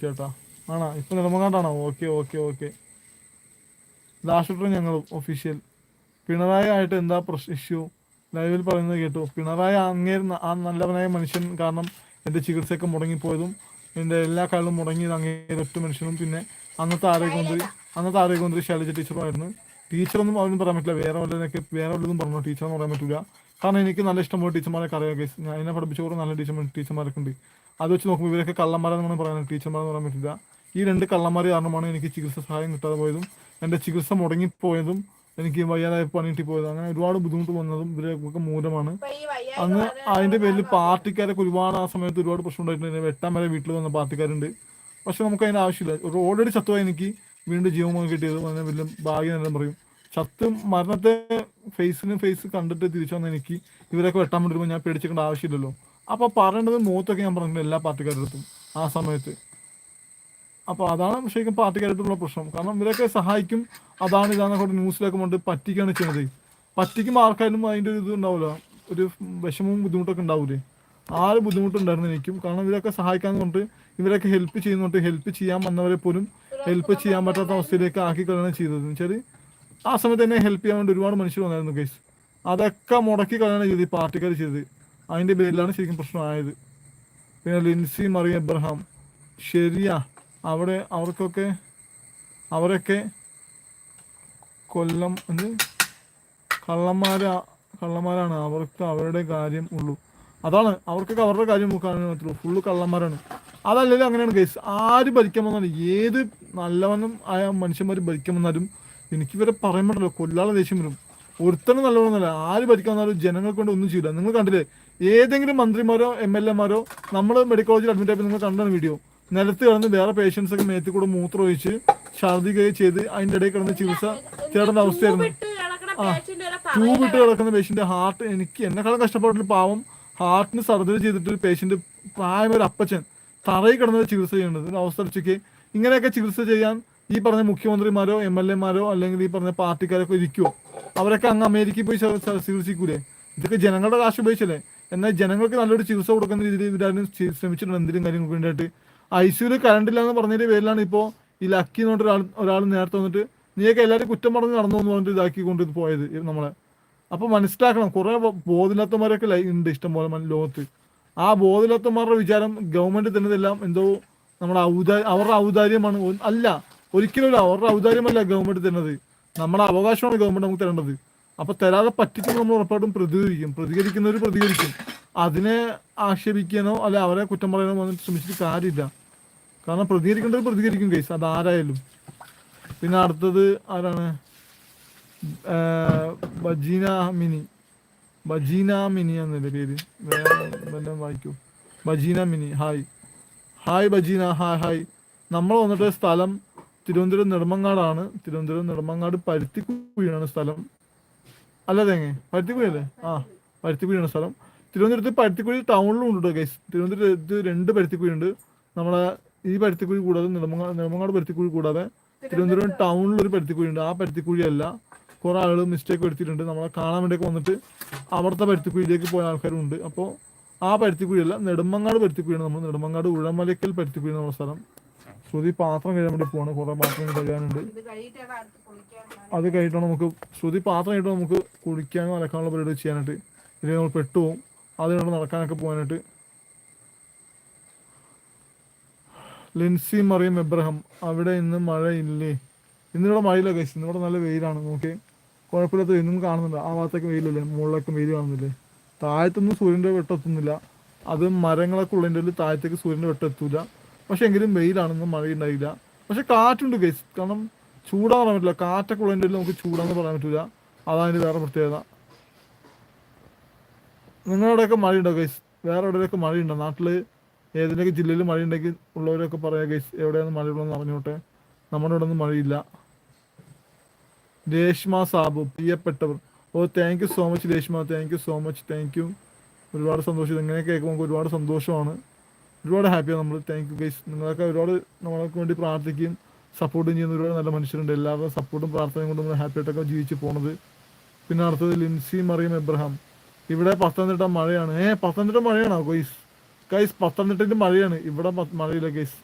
ചേട്ടാ ആണോ? ഇപ്പൊ നെടുമങ്ങാട്ടാണോ? Okay okay okay. ലാസ്റ്റ് ഞങ്ങളും ഒഫീഷ്യൽ പിണറായി ആയിട്ട് എന്താ പ്രശ്ന ഇഷ്യൂ ലൈവിൽ പറയുന്നത് കേട്ടു. പിണറായി അങ്ങേ ആ നല്ലവനായ മനുഷ്യൻ കാരണം എന്റെ ചികിത്സയൊക്കെ മുടങ്ങിപ്പോയതും എന്റെ എല്ലാ കാലവും മുടങ്ങിയത് അങ്ങേ ഒറ്റ മനുഷ്യനും. പിന്നെ അന്നത്തെ ആരോഗ്യമന്ത്രി അന്നത്തെ ആരോഗ്യമന്ത്രി ശൈലജ ടീച്ചറുമായിരുന്നു. ടീച്ചറൊന്നും അവരും പറയാൻ പറ്റില്ല. വേറെ വല്ലതിനൊക്കെ വേറെ വല്ലതും പറഞ്ഞു? ടീച്ചറെന്ന് പറയാൻ പറ്റില്ല കാരണം എനിക്ക് നല്ല ഇഷ്ടംപോലെ ടീച്ചർമാരൊക്കെ അറിയാം കേസ് ഞാൻ എന്നെ പഠിപ്പിച്ച കുറേ നല്ല ടീച്ചർ ടീച്ചർമാരൊക്കെ ഉണ്ട്. അത് വെച്ച് നോക്കുമ്പോൾ ഇവരൊക്കെ കള്ളന്മാരെന്ന് പറയാൻ ടീച്ചർമാരെന്ന് പറയാൻ പറ്റില്ല. ഈ രണ്ട് കള്ളന്മാർ കാരണമാണ് എനിക്ക് ചികിത്സ സഹായം കിട്ടാതെ പോയതും എന്റെ ചികിത്സ മുടങ്ങിപ്പോയതും എനിക്ക് വയ്യാതായി പണിയിട്ട് പോയത് അങ്ങനെ ഒരുപാട് ബുദ്ധിമുട്ട് വന്നതും ഇവരൊക്കെ മൂലമാണ്. അന്ന് അതിന്റെ പേരിൽ പാർട്ടിക്കാരൊക്കെ ഒരുപാട് ആ സമയത്ത് ഒരുപാട് പ്രശ്നം ഉണ്ടായിട്ടുണ്ട്. വെട്ടാൻ വരെ വീട്ടിൽ വന്ന പാർട്ടിക്കാരുണ്ട്. പക്ഷെ നമുക്ക് അതിന് ആവശ്യമില്ല. ഓൾറെഡി ചത്തുവായി എനിക്ക് വീണ്ടും ജീവമൊക്കെ കിട്ടിയത് അതിനെ വലിയ ഭാഗ്യം എല്ലാം പറയും. ചത്ത് മരണത്തെ ഫേസിന് ഫേസ് കണ്ടിട്ട് തിരിച്ചു വന്ന എനിക്ക് ഇവരൊക്കെ വെട്ടാൻ വേണ്ടി ഞാൻ പേടിച്ചേക്കേണ്ട ആവശ്യമില്ലല്ലോ. അപ്പൊ പറയേണ്ടത് മൂത്തൊക്കെ ഞാൻ പറഞ്ഞിട്ടുണ്ട് എല്ലാ പാർട്ടിക്കാരുടെ ആ സമയത്ത്. അപ്പൊ അതാണ് ശരിക്കും പാർട്ടിക്കാരുടെ പ്രശ്നം. കാരണം ഇവരൊക്കെ സഹായിക്കും അതാണ് ഇതാണ് കൂടെ ന്യൂസിലൊക്കെ കൊണ്ട് പറ്റിക്കാണ് ചെയ്യുന്നത്. പറ്റിക്കുമ്പോൾ ആർക്കാരും അതിന്റെ ഒരു ഇത് ഉണ്ടാവില്ല. ഒരു വിഷമവും ബുദ്ധിമുട്ടൊക്കെ ഉണ്ടാവില്ലേ ആ ഒരു ബുദ്ധിമുട്ടുണ്ടായിരുന്നു എനിക്കും. കാരണം ഇവരൊക്കെ സഹായിക്കാൻ കൊണ്ട് ഇവരൊക്കെ ഹെൽപ്പ് ചെയ്യുന്നുണ്ട് ഹെൽപ്പ് ചെയ്യാൻ വന്നവരെ പോലും ഹെൽപ്പ് ചെയ്യാൻ പറ്റാത്ത അവസ്ഥയിലേക്ക് ആക്കി കളയാണ് ചെയ്തത് വെച്ചാൽ ആ സമയത്ത് എന്നെ ഹെൽപ്പ് ചെയ്യാൻ വേണ്ടി ഒരുപാട് മനുഷ്യർ വന്നായിരുന്നു കേസ് അതൊക്കെ മുടക്കി കളയാണ് ചെയ്തത് ഈ പാർട്ടിക്കാർ ചെയ്തത്. അതിന്റെ പേരിലാണ് ശരിക്കും പ്രശ്നമായത്. പിന്നെ ലിൻസി മറിയ എബ്രഹാം. ശരിയാ അവിടെ അവർക്കൊക്കെ അവരൊക്കെ കൊല്ലം എന്ത്? കള്ളന്മാരാ കള്ളന്മാരാണ്. അവർക്ക് അവരുടെ കാര്യം ഉള്ളൂ. അതാണ് അവർക്കൊക്കെ അവരുടെ കാര്യം നോക്കാനേ പറ്റുള്ളൂ ഫുള്ള് കള്ളന്മാരാണ്. അതല്ലേ അങ്ങനെയാണ് കേസ് ആര് ഭരിക്കാൻ വന്നാലും ഏത് നല്ലവനും ആയ മനുഷ്യന്മാർ ഭരിക്കാൻ വന്നാലും എനിക്ക് പറയാൻ പറ്റില്ല. കൊല്ലാതെ ദേഷ്യം വരും. ഒരുത്തനും നല്ലവണ്ണമല്ല ആര് ഭരിക്കാൻ വന്നാലും ജനങ്ങൾ കൊണ്ട് ഒന്നും ചെയ്യില്ല. നിങ്ങൾ കണ്ടില്ലേ? ഏതെങ്കിലും മന്ത്രിമാരോ എം എൽ എമാരോ നമ്മൾ മെഡിക്കൽ കോളേജിൽ അഡ്മിറ്റ് ആയപ്പോൾ നിങ്ങൾ കണ്ടാണ് വീഡിയോ നിലത്ത് കിടന്ന് വേറെ പേഷ്യൻസ് ഒക്കെ മേത്തിൽ കൂടെ മൂത്രം ഒഴിച്ച് ഛർദിക്കുകയും ചെയ്ത് അതിന്റെ ഇടയിൽ കിടന്ന് ചികിത്സ ചേട്ടന്റെ അവസ്ഥയായിരുന്നു. ആ ട്യൂബിട്ട് കിടക്കുന്ന പേഷ്യന്റ് ഹാർട്ട് എനിക്ക് എന്നെക്കാളും കഷ്ടപ്പെട്ടിട്ട് പാവം ഹാർട്ടിന് സർജറി ചെയ്തിട്ട് ഒരു പേഷ്യന്റ് പ്രായം ഒരു അപ്പച്ചൻ തറയിൽ കിടന്നത് ചികിത്സ ചെയ്യേണ്ടത് ഒരു അവസ്ഥ വെച്ചേക്ക്. ഇങ്ങനെയൊക്കെ ചികിത്സ ചെയ്യാൻ ഈ പറഞ്ഞ മുഖ്യമന്ത്രിമാരോ എം എൽ എമാരോ അല്ലെങ്കിൽ ഈ പറഞ്ഞ പാർട്ടിക്കാരൊക്കെ ഇരിക്കുവോ? അവരൊക്കെ അങ്ങ് അമേരിക്കയിൽ പോയി ചികിത്സിക്കൂലെ ഇതൊക്കെ ജനങ്ങളുടെ കാശ് ഉപയോഗിച്ചല്ലേ? എന്നാൽ ജനങ്ങൾക്ക് നല്ലൊരു ചികിത്സ കൊടുക്കുന്ന രീതിയിൽ ഇവരാരും ശ്രമിച്ചിട്ടുണ്ട് എന്തെങ്കിലും കാര്യങ്ങൾക്ക് വേണ്ടിയിട്ട് ഐ സിയുൽ കറണ്ട് ഇല്ല എന്ന് പറഞ്ഞതിന്റെ പേരിലാണ് ഇപ്പോൾ ഈ ലക്കി എന്ന് പറഞ്ഞിട്ട് ഒരാൾ ഒരാൾ നേരത്തെ വന്നിട്ട് നീയൊക്കെ എല്ലാവരും കുറ്റം പറഞ്ഞ് നടന്നു എന്ന് പറഞ്ഞിട്ട് ഇതാക്കി കൊണ്ട് ഇത് പോയത് നമ്മളെ. അപ്പോൾ മനസ്സിലാക്കണം കുറേ ബോധില്ലാത്തമാരൊക്കെ ഉണ്ട് ഇഷ്ടംപോലെ ലോകത്ത്. ആ ബോധില്ലാത്തമാരുടെ വിചാരം ഗവൺമെന്റ് തന്നതെല്ലാം എന്തോ നമ്മുടെ ഔദാ അവരുടെ ഔദാര്യമാണ്. അല്ല ഒരിക്കലും അവരുടെ ഔദാര്യമല്ല ഗവൺമെന്റ് തരുന്നത്. നമ്മുടെ അവകാശമാണ് ഗവൺമെന്റ് നമുക്ക് തരേണ്ടത്. അപ്പൊ തരാതെ പറ്റിക്കുമ്പോൾ നമ്മൾ ഉറപ്പായിട്ടും പ്രതികരിക്കും. പ്രതികരിക്കുന്നവർ പ്രതികരിക്കും. അതിനെ ആക്ഷേപിക്കാനോ അല്ലെ അവരെ കുറ്റം പറയാനോ ഒന്നും ശ്രമിച്ചിട്ട് കാര്യമില്ല. കാരണം പ്രതികരിക്കേണ്ടത് പ്രതികരിക്കും കേസ് അത് ആരായാലും. പിന്നെ അടുത്തത് ആരാണ്? ബജീന മിനി. ബജീന മിനി എന്നല്ലേ പേര്? വല്ലതും വായിക്കൂ. Bajeena Mini. Hi. Hi Bajeena. Hi hi. നമ്മൾ വന്നിട്ട് സ്ഥലം തിരുവനന്തപുരം നെടുമങ്ങാടാണ്. തിരുവനന്തപുരം നെടുമങ്ങാട് പരുത്തിക്കുഴിയാണ് സ്ഥലം. അല്ല തേങ്ങ പരുത്തിക്കുഴി ആ പരുത്തിക്കുഴിയാണ് സ്ഥലം. തിരുവനന്തപുരത്ത് പരുത്തിക്കുഴി ടൗണിലും ഉണ്ട് കേട്ടോ ഗൈസ് തിരുവനന്തപുരത്ത് രണ്ട് പരുത്തിക്കുഴി ഉണ്ട് നമ്മളെ ഈ പരുത്തിക്കുഴി കൂടാതെ നെടുമങ്ങാട് നെടുമങ്ങാട് പരുത്തിക്കുഴി കൂടാതെ തിരുവനന്തപുരം ടൗണിലൊരു ഒരു പരുത്തിക്കുഴി ഉണ്ട് ആ പരുത്തിക്കുഴി അല്ല കുറെ ആളുകൾ മിസ്റ്റേക്ക് എടുത്തിട്ടുണ്ട് നമ്മളെ കാണാൻ വേണ്ടിയൊക്കെ വന്നിട്ട് അവിടുത്തെ പരുത്തിക്കുഴിയിലേക്ക് പോയ ആൾക്കാരും ഉണ്ട് അപ്പോൾ ആ പരുത്തിക്കുഴിയല്ല നെടുമങ്ങാട് പരുത്തിക്കുഴിയാണ് നമ്മൾ നെടുമങ്ങാട് ഉഴമലക്കൽ പരുത്തിക്കുഴിയാണ് നമ്മുടെ സ്ഥലം. ശ്രുതി പാത്രം കഴിയാൻ വേണ്ടി പോവാണ്. കുറെ പാത്രം കുളിക്കാൻ അത് കഴിഞ്ഞിട്ട് നമുക്ക് ശ്രുതി പാത്രം കഴിഞ്ഞിട്ട് നമുക്ക് കുളിക്കാനും അലക്കാനുള്ള പരിപാടി ചെയ്യാനായിട്ട്. ഇല്ലെങ്കിൽ നമ്മൾ പെട്ടുപോകും അതിനോട് നടക്കാനൊക്കെ പോകാനായിട്ട്. ലിൻസി മറിയം എബ്രഹാം അവിടെ ഇന്ന് മഴയില്ലേ? ഇന്നിവിടെ മഴയില്ല കഴിച്ചു ഇന്നിവിടെ നല്ല വെയിലാണ്. നോക്കി കുഴപ്പമില്ലാത്ത ഇന്നും കാണുന്നുണ്ട്. ആ ഭാഗത്തൊക്കെ വെയിലല്ലേ? മുകളിലൊക്കെ വെയിൽ കാണുന്നില്ലേ? താഴത്തൊന്നും സൂര്യന്റെ വെട്ടെത്തുന്നില്ല അത് മരങ്ങളൊക്കെ ഉള്ളതിന്റെ ഉള്ളിൽ താഴത്തേക്ക് സൂര്യന്റെ വെട്ടെത്തൂല പക്ഷെ എങ്കിലും വെയിലാണെന്ന് മഴയുണ്ടായില്ല. പക്ഷെ കാറ്റുണ്ട് ഗൈസ് കാരണം ചൂടാന്ന് പറയാൻ പറ്റില്ല. കാറ്റൊക്കെ ഉള്ളതിന്റെ നമുക്ക് ചൂടാന്ന് പറയാൻ പറ്റില്ല അതാണ് വേറെ പ്രത്യേകത. നിങ്ങളുടെയൊക്കെ മഴയുണ്ടോ ഗൈസ് വേറെ എവിടെയൊക്കെ മഴയുണ്ടോ? നാട്ടിൽ ഏതിനൊക്കെ ജില്ലയിൽ മഴയുണ്ടെങ്കിൽ ഉള്ളവരൊക്കെ പറയാം ഗൈസ് എവിടെയാണ് മഴയുള്ളതെന്ന് അറിഞ്ഞോട്ടെ നമ്മുടെ ഇവിടെ ഒന്നും മഴയില്ല. രേഷ്മ സാബു പ്രിയപ്പെട്ടവർ. ഓ thank you so much Reshma. Thank you so much thank you ഒരുപാട് സന്തോഷം. ഇങ്ങനെ കേൾക്കുമ്പോൾ ഒരുപാട് സന്തോഷമാണ്. ഒരുപാട് ഹാപ്പിയാണ് നമ്മൾ താങ്ക് യു ഗൈസ് നിങ്ങളൊക്കെ ഒരുപാട് നമ്മൾക്ക് വേണ്ടി പ്രാർത്ഥിക്കുകയും സപ്പോർട്ടും ചെയ്യുന്ന ഒരുപാട് നല്ല മനുഷ്യരുണ്ട്. എല്ലാവരും സപ്പോർട്ടും പ്രാർത്ഥനയും കൊണ്ട് നമ്മൾ ഹാപ്പി ആയിട്ടൊക്കെ ജീവിച്ച് പോണത്. പിന്നെ അടുത്തത് ലിൻസി മറിയം എബ്രഹാം. ഇവിടെ പത്തനംതിട്ട മഴയാണ്. ഏഹ് പത്തനംതിട്ട മഴയാണോ ഗൈസ് ഗൈസ് പത്തനംതിട്ടയിൽ മഴയാണ്. ഇവിടെ മഴയില്ല ഗൈസ്